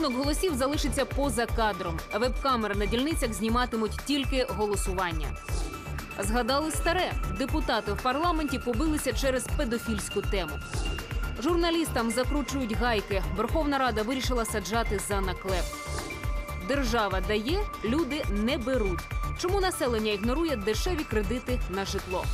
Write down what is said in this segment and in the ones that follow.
Підрахунок голосів залишиться поза кадром. Веб-камери на дільницях зніматимуть тільки голосування. Згадали старе. Депутати в парламенті побилися через педофільську тему. Журналістам закручують гайки. Верховна Рада вирішила саджати за наклеп. Держава дає, люди не беруть. Чому населення ігнорує дешеві кредити на житло?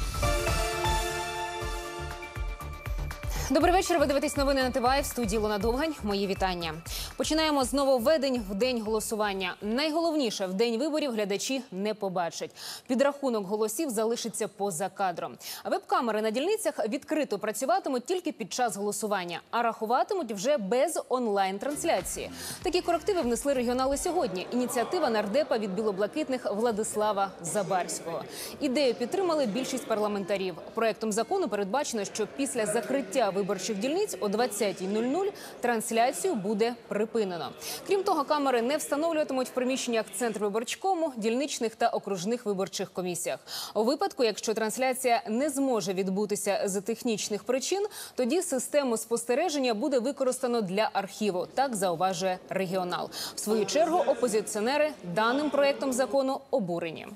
Добрий вечір. Ви дивитесь новини на ТВА в студії Луна Довгань. Мої вітання. Починаємо з нововведень в день голосування. Найголовніше в день виборів глядачі не побачать. Підрахунок голосів залишиться поза кадром. Веб-камери на дільницях відкрито працюватимуть тільки під час голосування, а рахуватимуть вже без онлайн-трансляції. Такі корективи внесли регіонали сьогодні. Ініціатива нардепа від білоблакитних Владислава Забарського. Ідею підтримали більшість парламентарів. Проектом закону передбачено, що після закриття виборчих дільниць о 20.00 трансляцію буде припинено. Крім того, камери не встановлюватимуть в приміщеннях Центрвиборчкому, дільничних та окружних виборчих комісіях. У випадку, якщо трансляція не зможе відбутися з технічних причин, тоді систему спостереження буде використано для архіву. Так зауважує регіонал. В свою чергу опозиціонери даним проектом закону обурені.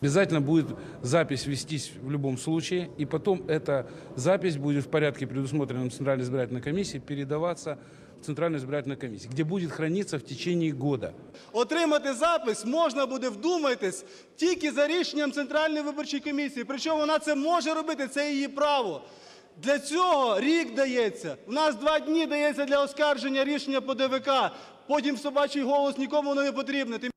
Обязательно будет запись вестись в любом случае, и потом эта запись будет в порядке, предусмотренном Центральной избирательной комиссией, передаваться в Центральную избирательную комиссию, где будет храниться в течение года. Отримати запис можна буде, вдумайтесь, тільки за рішенням Центральної виборчої комісії. Причому вона це може робити, це її право. Для цього рік дається. У нас два дні дається для оскарження рішення по ДВК. Потім собачий голос нікому не потрібний.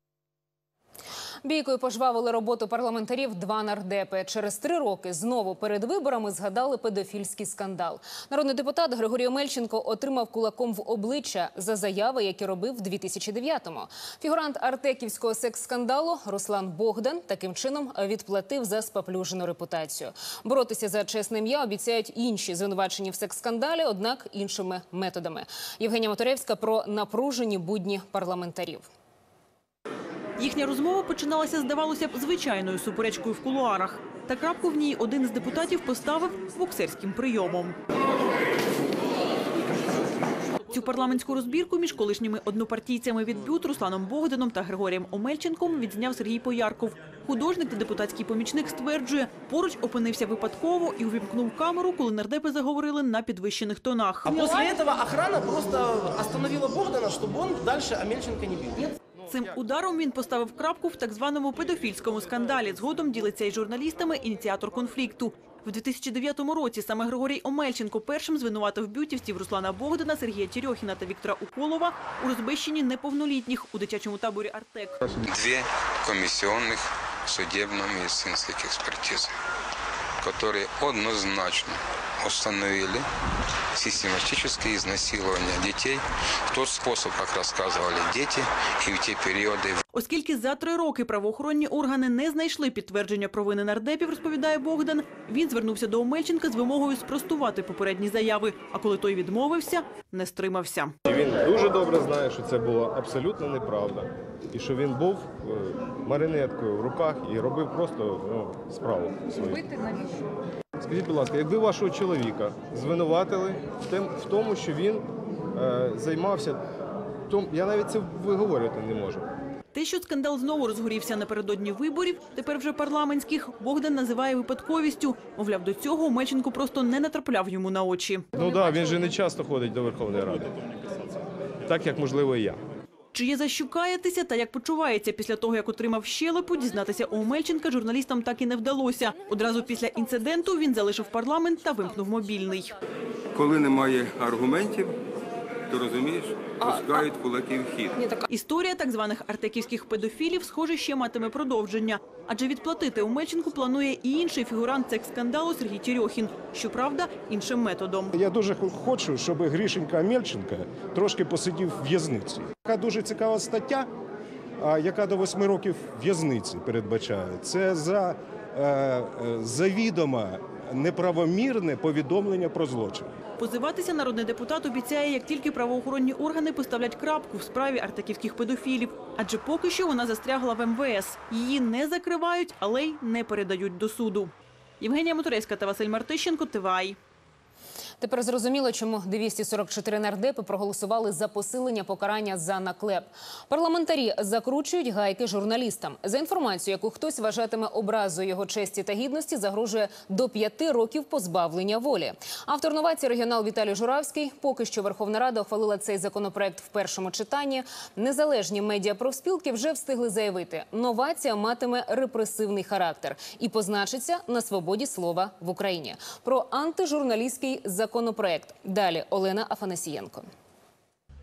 Бійкою пожвавили роботу парламентарів два нардепи. Через три роки знову перед виборами згадали педофільський скандал. Народний депутат Григорій Омельченко отримав кулаком в обличчя за заяви, які робив в 2009-му. Фігурант артеківського секс-скандалу Руслан Богдан таким чином відплатив за спаплюжену репутацію. Боротися за чесне ім'я обіцяють інші звинувачені в секс-скандалі, однак іншими методами. Євгенія Моторевська про напружені будні парламентарів. Їхня розмова починалася, здавалося б, звичайною суперечкою в кулуарах. Та крапку в ній один з депутатів поставив боксерським прийомом. Цю парламентську розбірку між колишніми однопартійцями від БЮТ Русланом Богданом та Григорієм Омельченком відзняв Сергій Поярков. Художник та депутатський помічник стверджує, поруч опинився випадково і увімкнув камеру, коли нардепи заговорили на підвищених тонах. А после этого охрана просто остановила Богдана, чтобы он дальше Амельченко не бил. Цим ударом він поставив крапку в так званому педофільському скандалі. Згодом ділиться із журналістами ініціатор конфлікту. В 2009 році саме Григорій Омельченко першим звинуватив бютівців Руслана Богдана, Сергія Тірьохіна та Віктора Уколова у розбищенні неповнолітніх у дитячому таборі Артек. две комиссионных судебно-медицинских экспертизы, которые однозначно установили систематическое изнасилование детей в тот способ, как рассказывали дети, и в те периоды Оскільки за три роки правоохоронні органи не знайшли підтвердження провини нардепів, розповідає Богдан, він звернувся до Омельченка з вимогою спростувати попередні заяви. А коли той відмовився, не стримався. Він дуже добре знає, що це була абсолютно неправда, і що він був е, маринеткою в руках і робив просто ну, справу свою. Скажіть, будь ласка, якби вашого чоловіка звинуватили в тому, що він е, займався, том, я навіть це виговорювати не можу. Те, що скандал знову розгорівся напередодні виборів, тепер вже парламентських, Богдан називає випадковістю. Мовляв, до цього Омельченко просто не натрапляв йому на очі. Ну так, да, він же не часто ходить до Верховної Ради, так як можливо і я. Чи є за що каятися та як почувається після того, як отримав щелепу, дізнатися у Омельченка журналістам так і не вдалося. Одразу після інциденту він залишив парламент та вимкнув мобільний. Коли немає аргументів, то розумієш, пускають кулаки в хід. Історія так званих артеківських педофілів, схоже, ще матиме продовження. Адже відплатити Омельченку планує і інший фігурант секс-скандалу Сергій Тірьохін. Щоправда, іншим методом. Я дуже хочу, щоб Грішенька Амельченка трошки посидів в в'язниці. Така дуже цікава стаття, яка до восьми років в'язниці передбачає. Це за е, е, завідомо неправомірне повідомлення про злочин. Позиватися народний депутат обіцяє, як тільки правоохоронні органи поставлять крапку в справі артаківських педофілів. Адже поки що вона застрягла в МВС. Її не закривають, але й не передають до суду. Євгенія Моторецька та Василь Мартищенко, ТВАЙ. Тепер зрозуміло, чому 244 нардепи проголосували за посилення покарання за наклеп. Парламентарі закручують гайки журналістам. За інформацією, яку хтось вважатиме образою його честі та гідності, загрожує до п'яти років позбавлення волі. Автор новації регіонал Віталій Журавський. Поки що Верховна Рада ухвалила цей законопроект в першому читанні. Незалежні медіапрофспілки вже встигли заявити, новація матиме репресивний характер і позначиться на свободі слова в Україні. Про антижурналістський законопроект. Далі Олена Афанасієнко.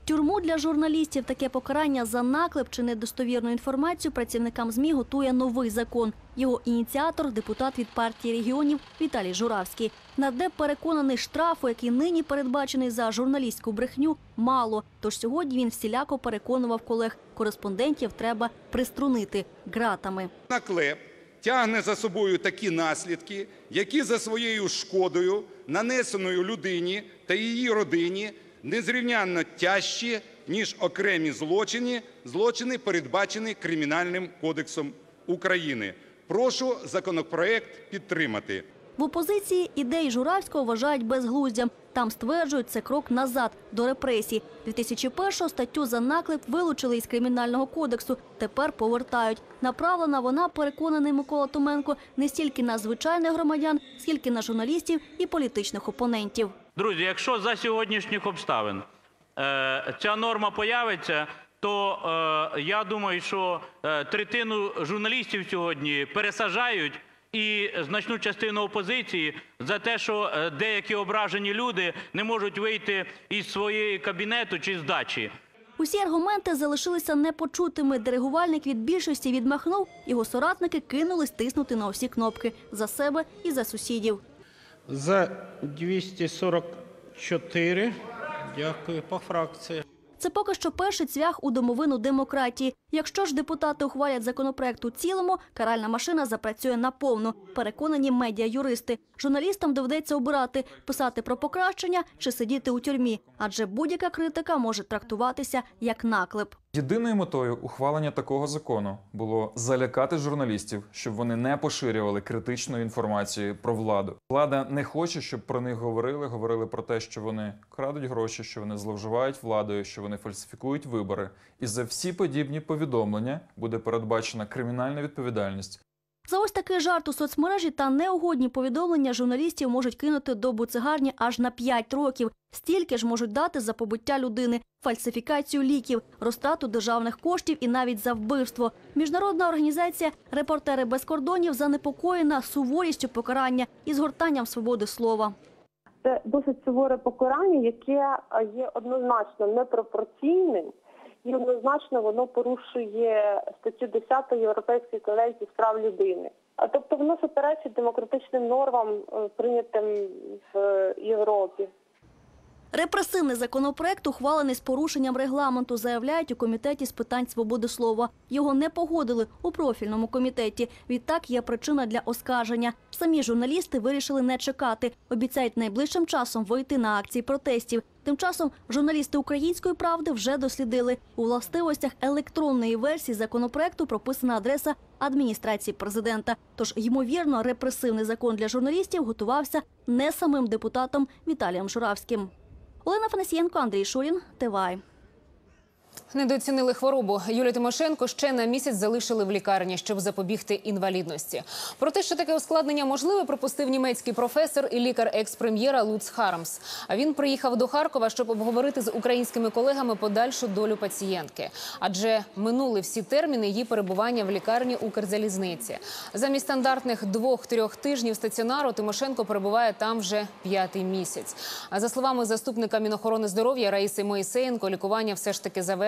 Тюрму для журналістів таке покарання за наклеп чи недостовірну інформацію працівникам ЗМІ готує новий закон. Його ініціатор – депутат від партії регіонів Віталій Журавський. Нардеп переконаний, штрафу, який нині передбачений за журналістську брехню, мало. Тож сьогодні він всіляко переконував колег, кореспондентів треба приструнити ґратами. Наклеп тягне за собою такі наслідки, які за своєю шкодою, нанесеною людині та її родині, незрівнянно тяжчі, ніж окремі злочини, злочини, передбачені Кримінальним кодексом України. Прошу законопроект підтримати. В опозиції ідеї Журавського вважають безглуздям. Там стверджують, це крок назад до репресій. 2001 статтю за наклеп вилучили із кримінального кодексу. Тепер повертають. Направлена вона, переконаний Микола Томенко, не стільки на звичайних громадян, скільки на журналістів і політичних опонентів. Друзі, якщо за сьогоднішніх обставин е, ця норма появиться, то е, я думаю, що е, третину журналістів сьогодні пересаджають і значну частину опозиції за те, що е, деякі ображені люди не можуть вийти із своєї кабінету чи з дачі. Усі аргументи залишилися непочутими. Диригувальник від більшості відмахнув, його соратники кинулись тиснути на усі кнопки за себе і за сусідів. За 244. Дякую по фракції. Це поки що перший цвях у домовину демократії. Якщо ж депутати ухвалять законопроект у цілому, каральна машина запрацює наповну. Переконані медіа-юристи. Журналістам доведеться обирати – писати про покращення чи сидіти у тюрмі. Адже будь-яка критика може трактуватися як наклеп. Єдиною метою ухвалення такого закону було залякати журналістів, щоб вони не поширювали критичної інформації про владу. Влада не хоче, щоб про них говорили. Говорили про те, що вони крадуть гроші, що вони зловживають владою, що вони фальсифікують вибори. І за всі подібні повідомлення буде передбачена кримінальна відповідальність. За ось такий жарт у соцмережі та неугодні повідомлення журналістів можуть кинути до буцегарні аж на 5 років. Стільки ж можуть дати за побиття людини, фальсифікацію ліків, розтрату державних коштів і навіть за вбивство. Міжнародна організація «Репортери без кордонів» занепокоєна суворістю покарання і згортанням свободи слова. Це досить суворе покарання, яке є однозначно непропорційним і однозначно воно порушує статтю 10 Європейської конвенції з прав людини. А тобто воно суперечить демократичним нормам, е, прийнятим в Європі. Репресивний законопроект ухвалений з порушенням регламенту, заявляють у комітеті з питань свободи слова. Його не погодили у профільному комітеті. Відтак є причина для оскарження. Самі журналісти вирішили не чекати. Обіцяють найближчим часом вийти на акції протестів. Тим часом журналісти української правди вже дослідили у властивостях електронної версії законопроекту прописана адреса адміністрації президента. Тож, ймовірно, репресивний закон для журналістів готувався не самим депутатом Віталієм Журавським. Олена Фанасієнко, Андрій Шурін, ТВАЙ. Недооцінили хворобу. Юлію Тимошенко ще на місяць залишили в лікарні, щоб запобігти інвалідності. Про те, що таке ускладнення можливе, пропустив німецький професор і лікар екс-прем'єра Луц Хармс. А він приїхав до Харкова, щоб обговорити з українськими колегами подальшу долю пацієнтки. Адже минули всі терміни її перебування в лікарні Укрзалізниці. Замість стандартних двох-трьох тижнів стаціонару Тимошенко перебуває там вже п'ятий місяць. За словами заступника Мінохорони здоров'я Раїси Моїсеєнко, лікування все ж таки завершено,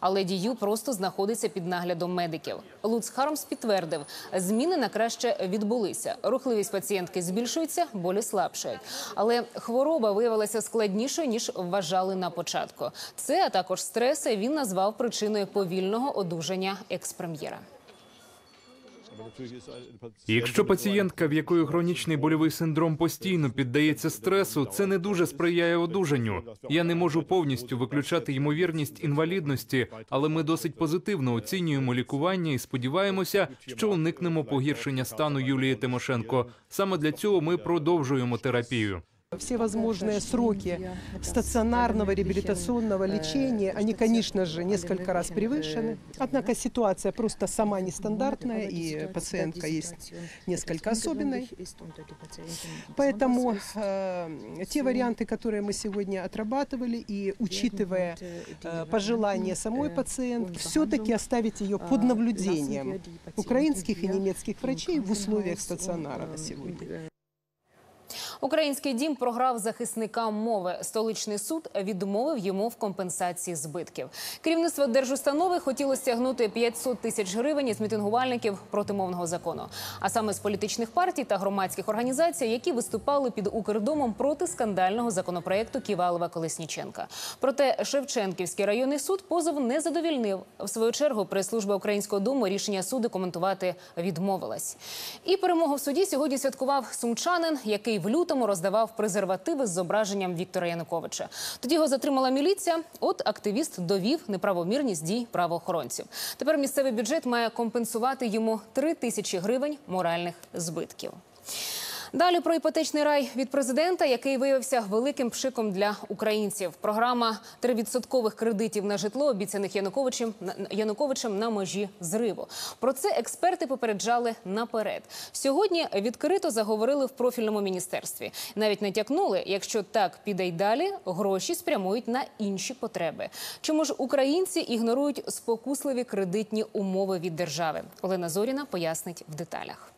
але дію просто знаходиться під наглядом медиків. Луц Хармс підтвердив, зміни на краще відбулися. Рухливість пацієнтки збільшується, болі слабшають. Але хвороба виявилася складнішою ніж вважали на початку. Це а також стреси він назвав причиною повільного одужання екс-прем'єра. Якщо пацієнтка, в якої хронічний больовий синдром постійно піддається стресу, це не дуже сприяє одужанню. Я не можу повністю виключати ймовірність інвалідності, але ми досить позитивно оцінюємо лікування і сподіваємося, що уникнемо погіршення стану Юлії Тимошенко. Саме для цього ми продовжуємо терапію. Все возможные сроки стационарного реабилитационного лечения, они, конечно же, несколько раз превышены. Однако ситуация просто сама нестандартная, и пациентка есть несколько особенной. Поэтому э, те варианты, которые мы сегодня отрабатывали, и учитывая э, пожелания самой пациентки, все-таки оставить ее под наблюдением украинских и немецких врачей в условиях стационара на сегодня. Український дім програв захисникам мови. Столичний суд відмовив йому в компенсації збитків. Керівництво держустанови хотіло стягнути 500 тисяч гривень із мітингувальників проти мовного закону, а саме з політичних партій та громадських організацій, які виступали під Укрдомом проти скандального законопроекту Ківалова Колесніченка. Проте Шевченківський районний суд позов не задовільнив. В свою чергу прес-служба Українського дому рішення суду коментувати відмовилась. І перемогу в суді сьогодні святкував сумчанин, який в лютому роздавав презервативи з зображенням Віктора Януковича. Тоді його затримала міліція. От активіст довів неправомірність дій правоохоронців. Тепер місцевий бюджет має компенсувати йому 3 тисячі гривень моральних збитків. Далі про іпотечний рай від президента, який виявився великим пшиком для українців. Програма тривідсоткових кредитів на житло, обіцяних Януковичем Януковичем на межі зриву. Про це експерти попереджали наперед. Сьогодні відкрито заговорили в профільному міністерстві. Навіть натякнули, якщо так піде й далі, гроші спрямують на інші потреби. Чому ж українці ігнорують спокусливі кредитні умови від держави? Олена Зоріна пояснить в деталях.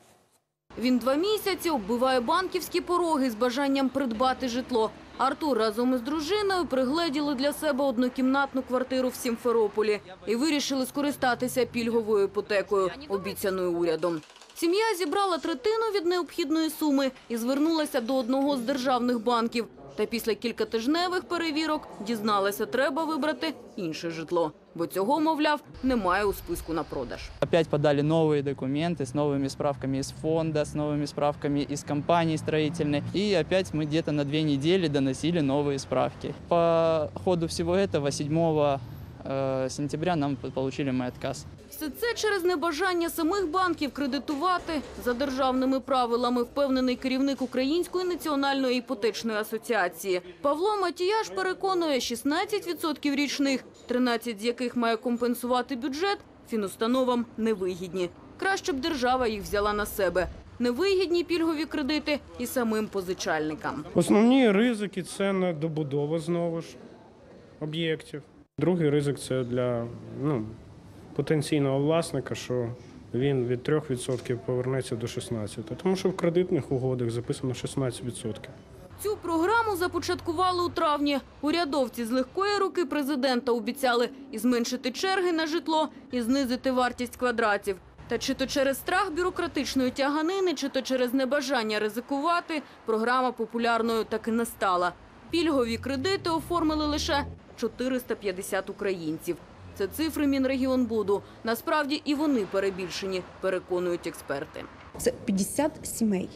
Він два місяці оббиває банківські пороги з бажанням придбати житло. Артур разом із дружиною пригледіли для себе однокімнатну квартиру в Сімферополі і вирішили скористатися пільговою іпотекою, обіцяною урядом. Сім'я зібрала третину від необхідної суми і звернулася до одного з державних банків. Та після кількатижневих перевірок дізналася, треба вибрати інше житло, бо цього, мовляв, немає у списку на продаж. Опять подали новые документы с новыми справками из фонда, с новыми справками из компании строительной. И опять мы где-то на две недели доносили новые справки. По ходу всего этого 7 э, сентября нам получили мой отказ. Все це через небажання самих банків кредитувати за державними правилами, впевнений керівник Української національної іпотечної асоціації. Павло Матіяш переконує, 16% річних, 13 з яких має компенсувати бюджет, фінустановам невигідні. Краще б держава їх взяла на себе. Невигідні пільгові кредити і самим позичальникам. Основні ризики це недобудова знову ж об'єктів. Другий ризик це для ну, потенційного власника, що він від 3% повернеться до 16%. Тому що в кредитних угодах записано 16%. Цю програму започаткували у травні. Урядовці з легкої руки президента обіцяли і зменшити черги на житло, і знизити вартість квадратів. Та чи то через страх бюрократичної тяганини, чи то через небажання ризикувати, програма популярною так і не стала. Пільгові кредити оформили лише 450 українців. Це цифри Мінрегіонбуду. Насправді і вони перебільшені, переконують експерти. Це 50 сімей.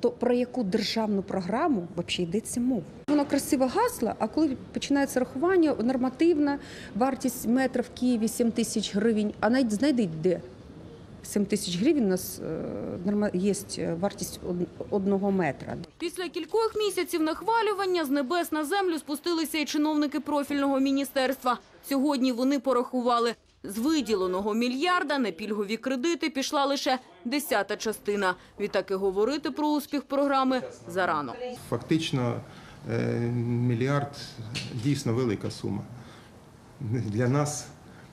То про яку державну програму взагалі йдеться мова? Воно красиве гасло, а коли починається рахування, нормативна вартість метра в Києві 7 тисяч гривень. А навіть знайдіть де 7 тисяч гривень у нас е, є вартість одного метра. Після кількох місяців нахвалювання з небес на землю спустилися і чиновники профільного міністерства. Сьогодні вони порахували. З виділеного мільярда на пільгові кредити пішла лише десята частина. Відтак і говорити про успіх програми зарано. Фактично е, мільярд дійсно велика сума. Для нас,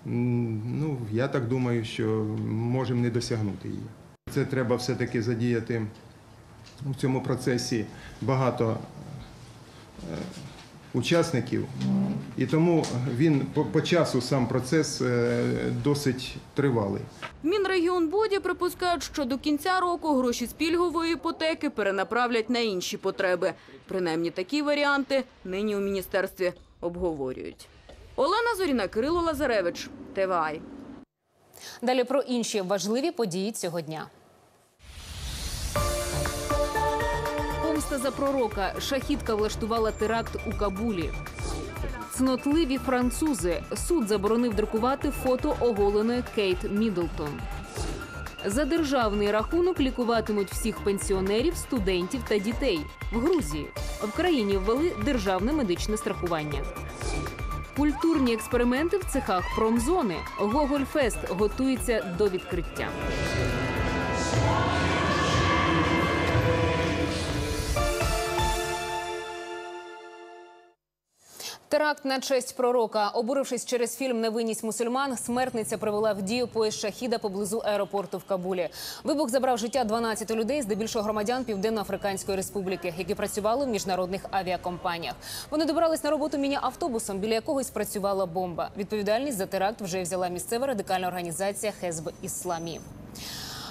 ну, я так думаю, що можемо не досягнути її. Це треба все-таки задіяти у цьому процесі багато е, учасників. І тому він по, по часу сам процес е, досить тривалий. Мінрегіонбуді припускають, що до кінця року гроші з пільгової іпотеки перенаправлять на інші потреби. Принаймні такі варіанти нині у міністерстві обговорюють. Олена Зоріна, Кирило Лазаревич, ТВАЙ. Далі про інші важливі події цього дня. Помста за пророка. Шахідка влаштувала теракт у Кабулі. Цнотливі французи. Суд заборонив друкувати фото оголеної Кейт Міддлтон. За державний рахунок лікуватимуть всіх пенсіонерів, студентів та дітей. В Грузії в країні ввели державне медичне страхування. Культурні експерименти в цехах промзони. Гогольфест готується до відкриття. Теракт на честь пророка. Обурившись через фільм Невинність мусульман, смертниця привела в дію поїзд шахіда поблизу аеропорту в Кабулі. Вибух забрав життя 12 людей, здебільшого громадян Південно-Африканської республіки, які працювали в міжнародних авіакомпаніях. Вони добирались на роботу міні-автобусом, біля якого й спрацювала бомба. Відповідальність за теракт вже взяла місцева радикальна організація Хезб Ісламі.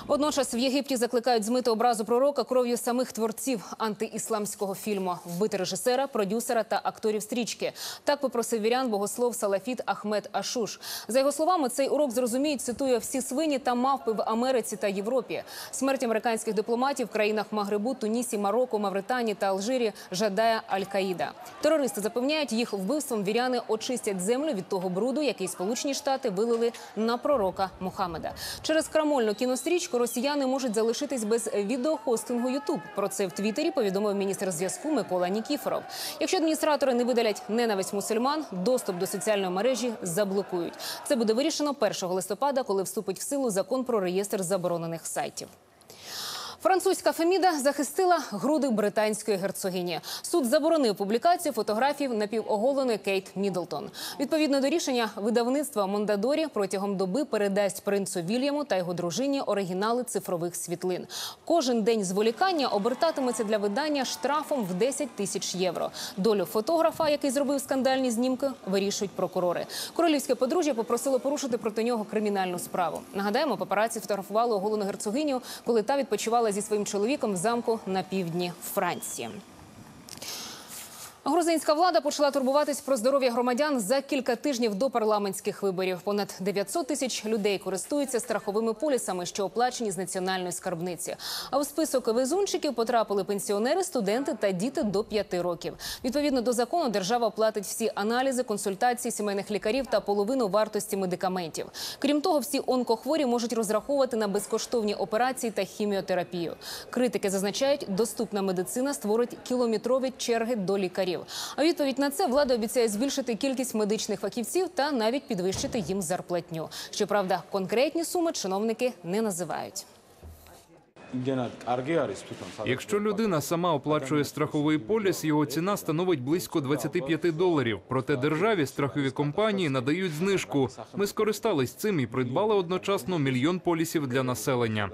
Водночас в Єгипті закликають змити образу пророка кров'ю самих творців антиісламського фільму, вбити режисера, продюсера та акторів стрічки. Так попросив вірян богослов Салафіт Ахмед Ашуш. За його словами, цей урок зрозуміють, цитує всі свині та мавпи в Америці та Європі. Смерть американських дипломатів в країнах Магрибу, Тунісі, Марокко, Мавританії та Алжирі жадає Аль-Каїда. Терористи запевняють, їх вбивством віряни очистять землю від того бруду, який Сполучені Штати вилили на пророка Мухаммеда. Через крамольну кінострічку росіяни можуть залишитись без відеохостингу Ютуб. Про це в Твіттері повідомив міністр зв'язку Микола Нікіфоров. Якщо адміністратори не видалять ненависть мусульман, доступ до соціальної мережі заблокують. Це буде вирішено 1 листопада, коли вступить в силу закон про реєстр заборонених сайтів. Французька Феміда захистила груди британської герцогині. Суд заборонив публікацію фотографій напівоголеної Кейт Мідлтон. Відповідно до рішення, видавництво Мондадорі протягом доби передасть принцу Вільяму та його дружині оригінали цифрових світлин. Кожен день зволікання обертатиметься для видання штрафом в 10 тисяч євро. Долю фотографа, який зробив скандальні знімки, вирішують прокурори. Королівське подружжя попросило порушити проти нього кримінальну справу. Нагадаємо, папараці фотографували оголену герцогиню, коли та відпочивала зі своїм чоловіком в замку на півдні Франції. Грузинська влада почала турбуватись про здоров'я громадян за кілька тижнів до парламентських виборів. Понад 900 тисяч людей користуються страховими полісами, що оплачені з національної скарбниці. А у список везунчиків потрапили пенсіонери, студенти та діти до 5 років. Відповідно до закону, держава платить всі аналізи, консультації сімейних лікарів та половину вартості медикаментів. Крім того, всі онкохворі можуть розраховувати на безкоштовні операції та хіміотерапію. Критики зазначають, доступна медицина створить кілометрові черги до лікарів. А відповідь на це влада обіцяє збільшити кількість медичних фахівців та навіть підвищити їм зарплатню. Щоправда, конкретні суми чиновники не називають. Якщо людина сама оплачує страховий поліс, його ціна становить близько 25 доларів. Проте державі страхові компанії надають знижку. Ми скористались цим і придбали одночасно мільйон полісів для населення.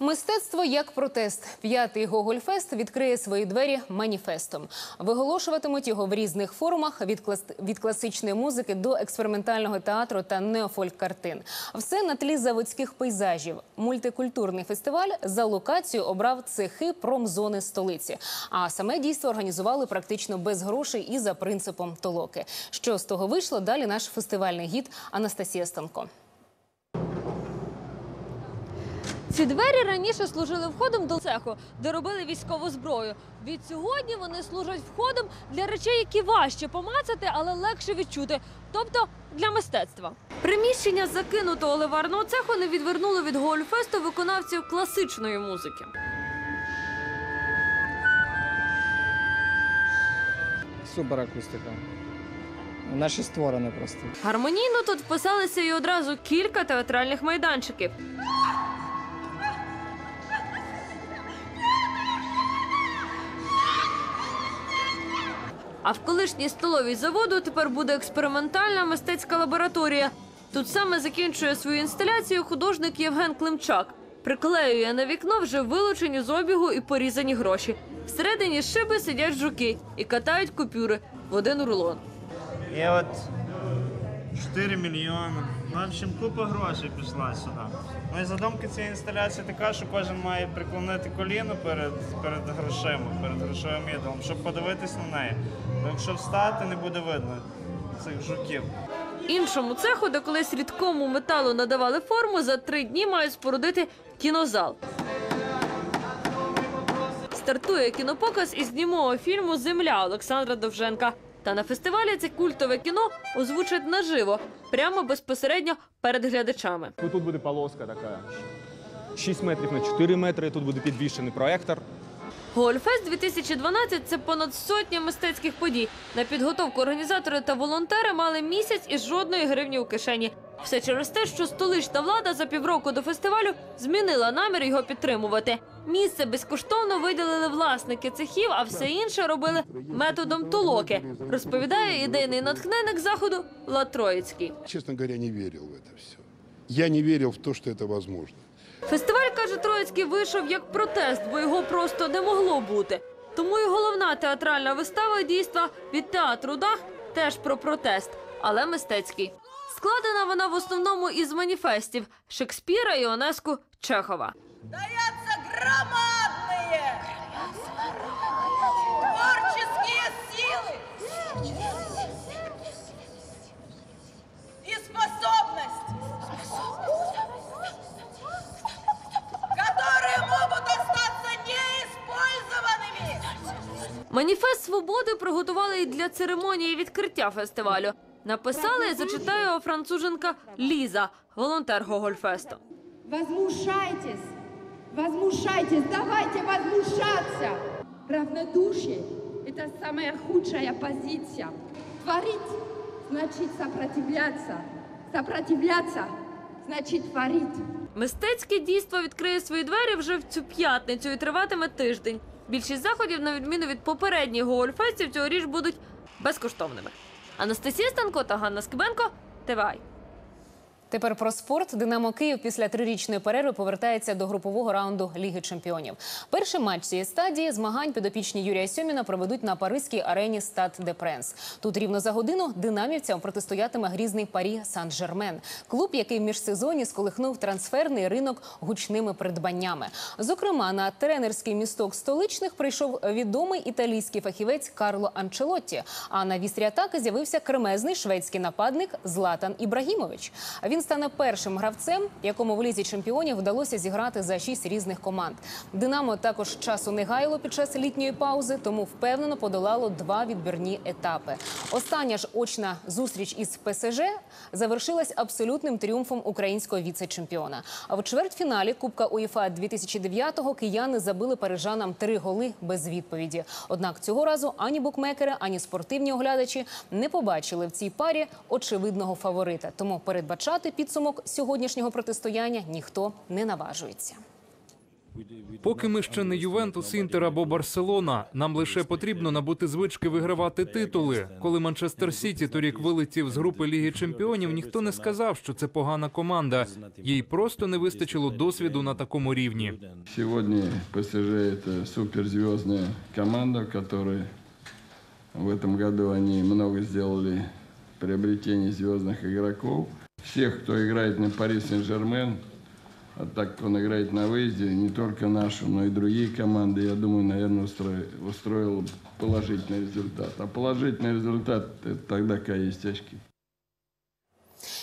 Мистецтво як протест. П'ятий Гогольфест відкриє свої двері маніфестом. Виголошуватимуть його в різних формах від, клас... від класичної музики до експериментального театру та неофольк-картин. Все на тлі заводських пейзажів. Мультикультурний фестиваль за локацію обрав цехи промзони столиці. А саме дійство організували практично без грошей і за принципом толоки. Що з того вийшло? Далі наш фестивальний гід Анастасія Станко. Ці двері раніше служили входом до цеху, де робили військову зброю. Від сьогодні вони служать входом для речей, які важче помацати, але легше відчути, тобто для мистецтва. Приміщення закинутого ливарного цеху не відвернуло від гольфесту виконавців класичної музики. Супер акустика. Наші створені просто. Гармонійно тут вписалися і одразу кілька театральних майданчиків. А в колишній столовій заводу тепер буде експериментальна мистецька лабораторія. Тут саме закінчує свою інсталяцію художник Євген Климчак. Приклеює на вікно вже вилучені з обігу і порізані гроші. Всередині шиби сидять жуки і катають купюри в один рулон. І от 4 мільйони. Ну, в общем, купа грошей пішла сюди. Ну і задумка цієї інсталяції така, що кожен має приклонити коліно перед, перед грошима, перед грошовим ідолом, щоб подивитись на неї. Бо якщо встати, не буде видно цих жуків. Іншому цеху, де колись рідкому металу надавали форму, за три дні мають спорудити кінозал. Стартує кінопоказ із німого фільму Земля Олександра Довженка. Та на фестивалі це культове кіно озвучать наживо, прямо безпосередньо перед глядачами. Ну, тут буде полоска така. 6 метрів на 4 метри, тут буде підвішений проектор. Гольфест 2012 – це понад сотня мистецьких подій. На підготовку організатори та волонтери мали місяць із жодної гривні у кишені. Все через те, що столична влада за півроку до фестивалю змінила намір його підтримувати. Місце безкоштовно виділили власники цехів, а все інше робили методом толоки. Розповідає ідейний натхненник заходу Влад Троїцький. Честно говоря, не верил в это все. Я не верил в то, что это возможно. Фестиваль, каже Троїцький, вийшов як протест, бо його просто не могло бути. Тому і головна театральна вистава дійства від театру Дах теж про протест, але мистецький. Складена вона в основному із маніфестів Шекспіра, Іонеску, Чехова Даются громадные творческие силы и способность, которые могут остаться неиспользованными. Маніфест свободи приготували і для церемонії відкриття фестивалю. Написали, зачитаю його француженка Ліза, волонтер Гогольфесту. Возмущайтесь, возмущайтесь, давайте возмущаться. Равнодушие – это самая худшая позиция. Творить – значит сопротивляться. Сопротивляться – значит творить. Мистецьке дійство відкриє свої двері вже в цю п'ятницю і триватиме тиждень. Більшість заходів, на відміну від попередніх гольфестів, цьогоріч будуть безкоштовними. Анастасія Станко та Ганна Скибенко, ТВАЙ. Тепер про спорт. Динамо Київ після трирічної перерви повертається до групового раунду Ліги Чемпіонів. Перший матч цієї стадії змагань підопічні Юрія Сьоміна проведуть на паризькій арені Стад де Пренс. Тут рівно за годину динамівцям протистоятиме грізний Парі Сан-Жермен. Клуб, який в міжсезоні сколихнув трансферний ринок гучними придбаннями. Зокрема, на тренерський місток столичних прийшов відомий італійський фахівець Карло Анчелотті. А на вістрі атаки з'явився кремезний шведський нападник Златан Ібрагімович. Він стане першим гравцем, якому в лізі чемпіонів вдалося зіграти за шість різних команд. Динамо також часу не гайло під час літньої паузи, тому впевнено подолало два відбірні етапи. Остання ж очна зустріч із ПСЖ завершилась абсолютним тріумфом українського віце-чемпіона. А в чвертьфіналі Кубка УЄФА 2009-го кияни забили парижанам три голи без відповіді. Однак цього разу ані букмекери, ані спортивні оглядачі не побачили в цій парі очевидного фаворита. Тому передбачати підсумок сьогоднішнього протистояння ніхто не наважується. Поки ми ще не Ювентус, Інтер або Барселона, нам лише потрібно набути звички вигравати титули. Коли Манчестер Сіті торік вилетів з групи Ліги Чемпіонів, ніхто не сказав, що це погана команда. Їй просто не вистачило досвіду на такому рівні. Сегодня ПСЖ это суперзвездная команда, которая в этом году они много сделали приобретений звездных игроков. Всех, кто играет на Пари Сен-Жермен, а так как он играет на выезде, не только нашу, но и другие команды, я думаю, наверное, устроил, устроил положительный результат. А положительный результат – это тогда, когда есть очки.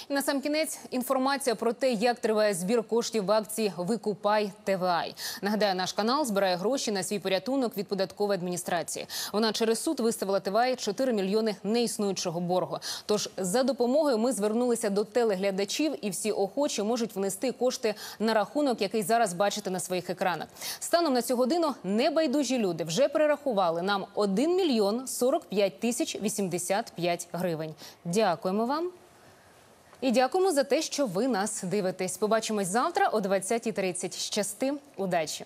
І на сам кінець інформація про те, як триває збір коштів в акції Викупай ТВАЙ. Нагадаю, наш канал збирає гроші на свій порятунок від податкової адміністрації. Вона через суд виставила ТВАЙ 4 мільйони неіснуючого боргу. Тож за допомогою ми звернулися до телеглядачів, і всі охочі можуть внести кошти на рахунок, який зараз бачите на своїх екранах. Станом на цю годину небайдужі люди вже перерахували нам 1 мільйон 45 тисяч 85 гривень. Дякуємо вам. І дякуємо за те, що ви нас дивитесь. Побачимось завтра о 20.30. Щасти, удачі.